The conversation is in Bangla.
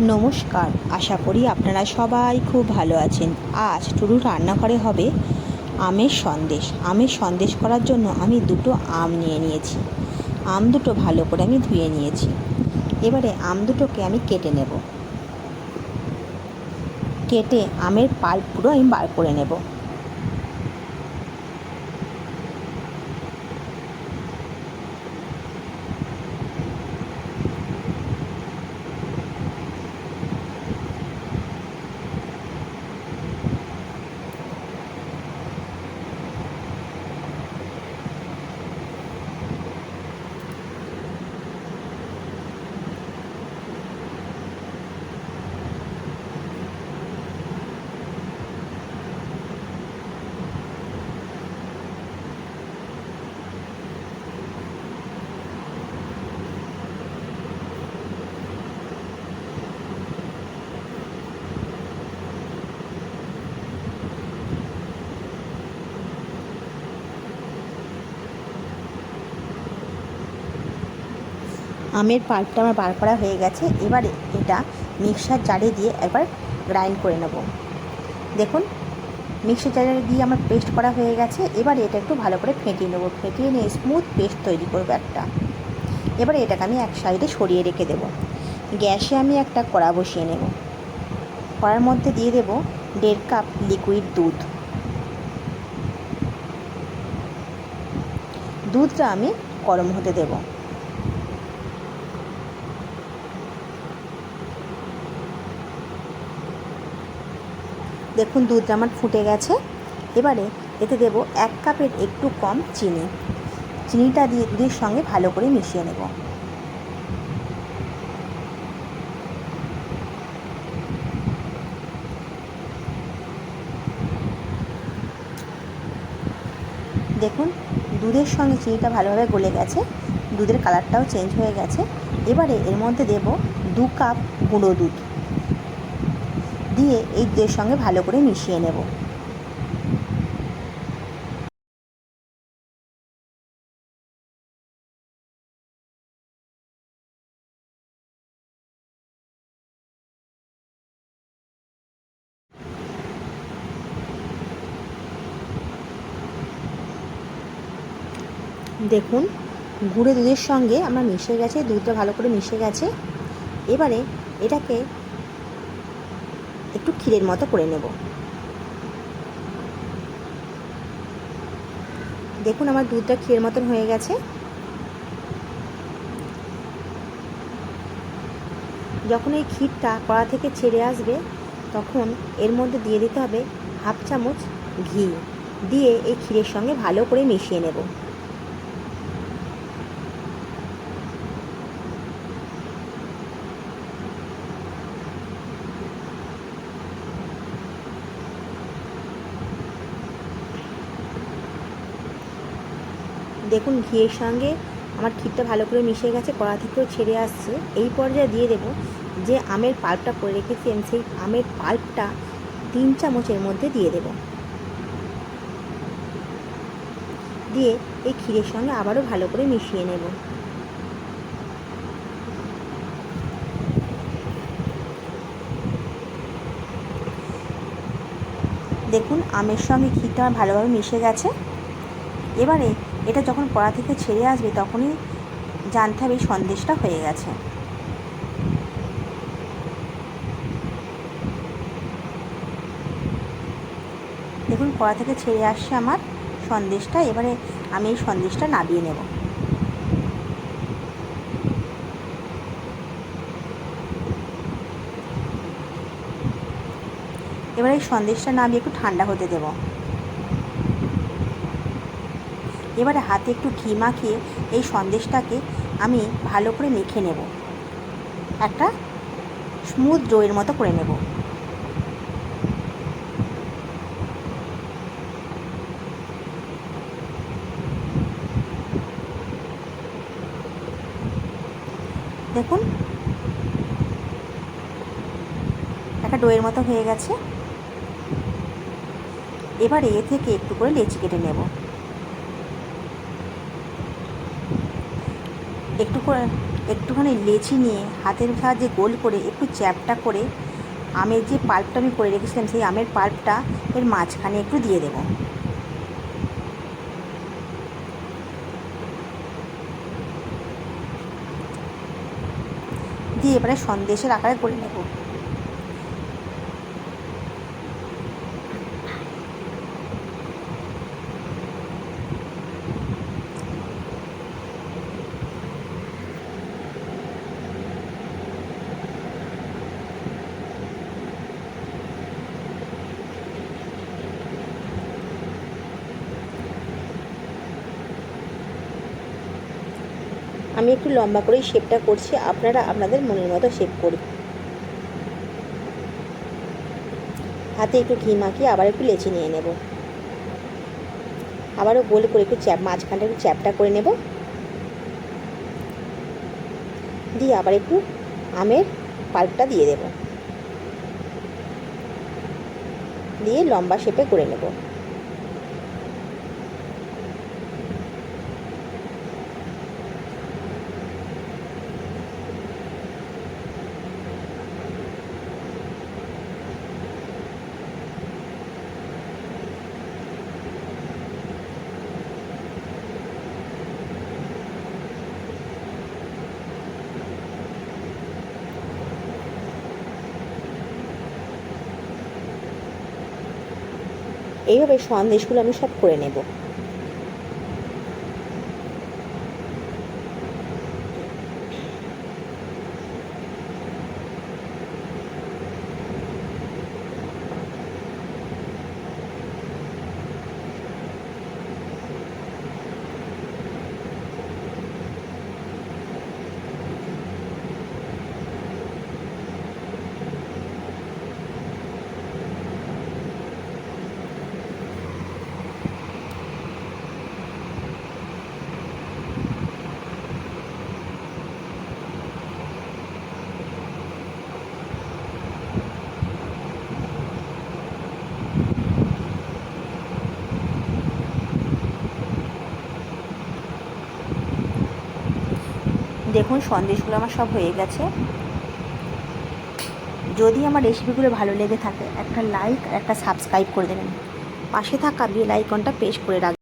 নমস্কার। আশা করি আপনারা সবাই খুব ভালো আছেন। আজ টুরু রান্নাঘরে হবে আমের সন্দেশ। আমের সন্দেশ করার জন্য আমি দুটো আম নিয়ে নিয়েছি। আম দুটো ভালো করে আমি ধুয়ে নিয়েছি। এবারে আম দুটোকে আমি কেটে নেব। কেটে আমের পাল্প পুরো আমি বার করে নেব। আমের পাল্পটা আমার বার করা হয়ে গেছে। এবারে এটা মিক্সার জারে দিয়ে একবার গ্রাইন্ড করে নেব। দেখুন, মিক্সার জারে দিয়ে আমার পেস্ট করা হয়ে গেছে। এবারে এটা একটু ভালো করে ফেটিয়ে নেব। ফেটিয়ে নিয়ে স্মুথ পেস্ট তৈরি করব একটা। এবারে এটাকে আমি এক সাইডে সরিয়ে রেখে দেবো। গ্যাসে আমি একটা কড়া বসিয়ে নেব। কড়ার মধ্যে দিয়ে দেবো দেড় কাপ লিকুইড দুধ। দুধটা আমি গরম হতে দেবো। দেখুন দুধটা আমার ফুটে গেছে। এবারে এতে দেব এক কাপের একটু কম চিনি। চিনিটা দিয়ে দুধের সঙ্গে ভালো করে মিশিয়ে নেব। দেখুন, দুধের সঙ্গে চিনিটা ভালোভাবে গলে গেছে। দুধের কালারটাও চেঞ্জ হয়ে গেছে। এবারে এর মধ্যে দেব দু কাপ গুঁড়ো দুধ। দিয়ে দুধের সঙ্গে ভালো করে মিশিয়ে নেব। দেখুন, গুঁড়ো দুধের সঙ্গে আমার মিশে গেছে, দুধটা ভালো করে মিশে গেছে। এবারে এটাকে একটু ক্ষীরের মতো করে নেব। দেখুন আমার দুধটা ক্ষীরের মতন হয়ে গেছে। যখন এই ক্ষীরটা কড়া থেকে ছেড়ে আসবে, তখন এর মধ্যে দিয়ে দিতে হবে হাফ চামচ ঘি। দিয়ে এই ক্ষীরের সঙ্গে ভালো করে মিশিয়ে নেব। দেখুন, ঘিয়ের সঙ্গে আমার ক্ষীরটা ভালো করে মিশে গেছে, কড়া থেকেও ছেড়ে আসছে। এই পর্যায়ে দিয়ে দেব যে আমের পাল্পটা করে রেখেছি, আমি সেই আমের পাল্পটা তিন চামচের মধ্যে দিয়ে দেব। দিয়ে এই ক্ষীরের সঙ্গে আবারও ভালো করে মিশিয়ে নেব। দেখুন, আমের সঙ্গে ক্ষীরটা ভালোভাবে মিশে গেছে। এবারে এটা যখন কড়া থেকে ছেড়ে আসবে, তখনই জানতে হবে এই সন্দেশটা হয়ে গেছে। দেখুন কড়া থেকে ছেড়ে আসছে আমার সন্দেশটা, এবারে আমি এই সন্দেশটা নাবিয়ে নেব। এবার এই সন্দেশটা নামিয়ে একটু ঠান্ডা হতে দেবো। এবারে হাতে একটু ঘি মাখিয়ে এই সন্দেশটাকে আমি ভালো করে মেখে নেব। একটা স্মুথ ডোয়ের মতো করে নেব। দেখুন, একটা ডোয়ের মতো হয়ে গেছে। এবারে এ থেকে একটু করে লেচি কেটে নেব। একটু করে, একটুখানি লেচি নিয়ে, হাতের সাহায্যে গোল করে, একটু চ্যাপটা করে, আমের যে পাল্পটা আমি করে রেখেছিলাম, সেই আমের পাল্পটা এর মাঝখানে একটু দিয়ে দেবো। দিয়ে এবারে সন্দেশের আকারে করে নেব। আমি একটু লম্বা করেই শেপটা করছি, আপনারা আপনাদের মনের মতো শেপ করুন। হাতে একটু ঘি মাখিয়ে আবার একটু লেচি নিয়ে নেব। আবারও গোল করে একটু চ্যাপ, মাঝখানটা একটু চ্যাপটা করে নেব। দিয়ে আবার একটু আমের পাল্পটা দিয়ে দেব। দিয়ে লম্বা শেপে করে নেব। এইভাবে সন্দেশগুলো আমি সব করে নেব। দেখুন, সন্দেশগুলো আমার সব হয়ে গেছে। যদি আমার রেসিপিগুলো ভালো লেগে থাকে, একটা লাইক একটা সাবস্ক্রাইব করে দেবেন। পাশে থাকা বেল আইকনটা প্রেস করে রাখবেন।